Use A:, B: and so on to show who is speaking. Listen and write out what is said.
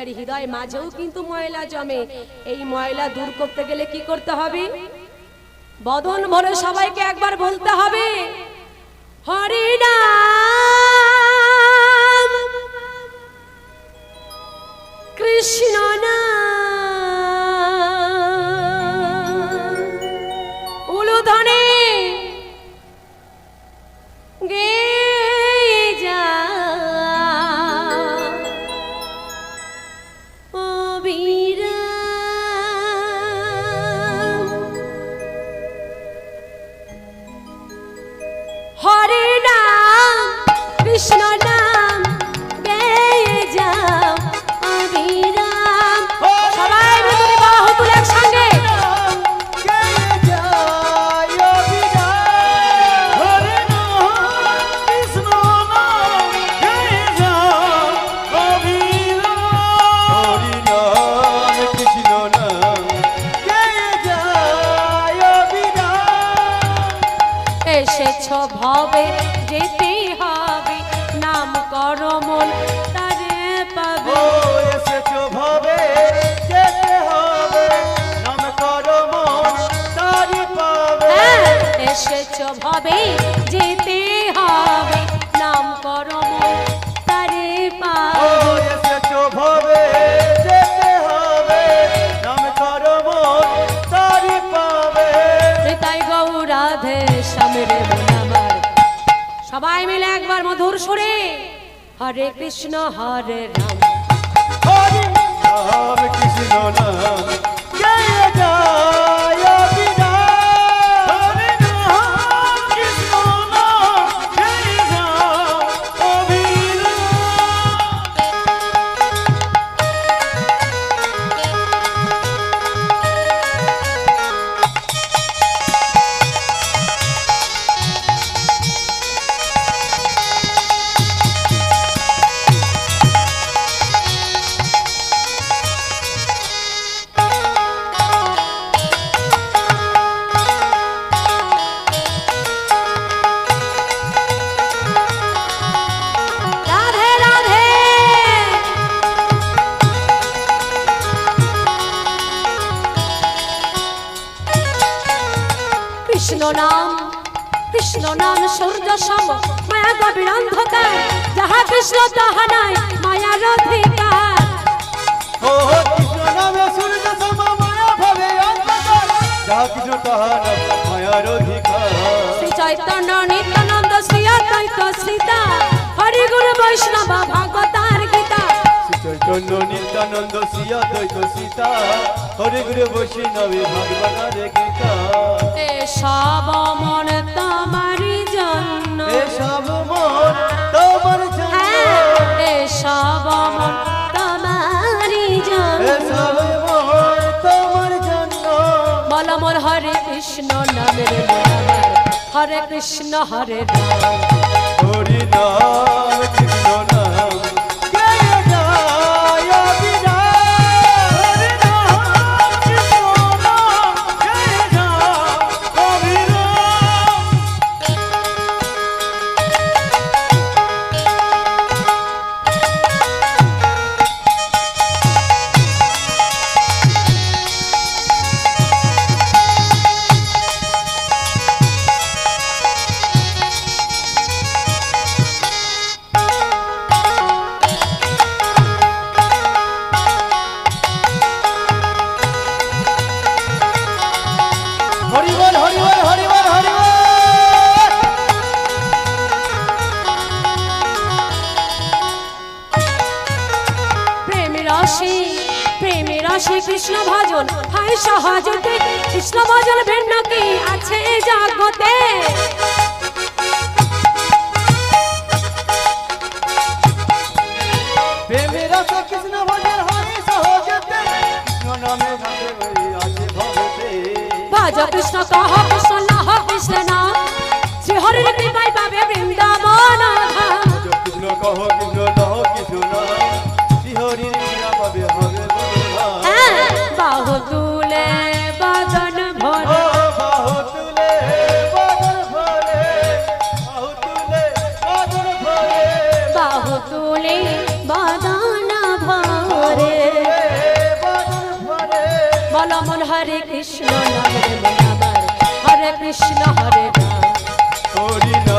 A: এর হৃদয় মাঝেও কিন্তু ময়লা জমে। এই ময়লা দূর করতে গেলে কি করতে হবে? বদন ভরে সবাইকে একবার বলতে হবে হরি কৃষ্ণ নাম গেয়ে যাও অবিরাম সবাই মিলে বাহু তুলে একসঙ্গে। এসেছ ভবে যেতে ভবে যেতে হবে নাম করো মন তারে পাবে। তাই গৌরাধে সামরে মন আমার। সবাই মিলে একবার মধুর সুরে হরে কৃষ্ণ হরে রাম।
B: কৃষ্ণ নাম কৃষ্ণ নাম
A: কৃষ্ণ নাম সূর্য সম মায়া গভীর অন্ধকার যাহা কৃষ্ণ তাহা নাই মায়ার অধিকার।
B: ও কৃষ্ণ নামে সূর্য সম মায়া ভবে অন্ধকার যা কৃষ্ণ তাহার মায়ার অধিকার।
A: শ্রী চৈতন্য নিত্যানন্দ শ্রী অদ্বৈত সীতা হরি গুরু বৈষ্ণব ভাগবতার গীতা।
B: শ্রী চৈতন্য নিত্যানন্দ শ্রী অদ্বৈত সীতা হরে গুরু বৈষ্ণবে ভগবানের গীতা।
A: এ সব মন তোমারই জন্য।
B: এসব মন তোমার জন্য।
A: সব মন তোমারই জন্য।
B: এসব মন তোমার জন্য।
A: বল মোর হরে কৃষ্ণ নামের হরে কৃষ্ণ হরে রাম
B: হরি নাম।
A: রসে কৃষ্ণ ভজন হয় সহজতে। কৃষ্ণ ভজন ভিন্ন কি আছে এ জগতে?
B: কৃষ্ণ ভজন হরি সহজতে। কৃষ্ণ নামে
A: ভজ কৃষ্ণ কহ কৃষ্ণ নাহ কৃষ্ণ নাম। শ্রী হরির কৃপায় পাবে বৃন্দাবন
B: কৃষ্ণ কহ হরে কৃষ্ণ
A: নাম রে হরে কৃষ্ণ হরে রাম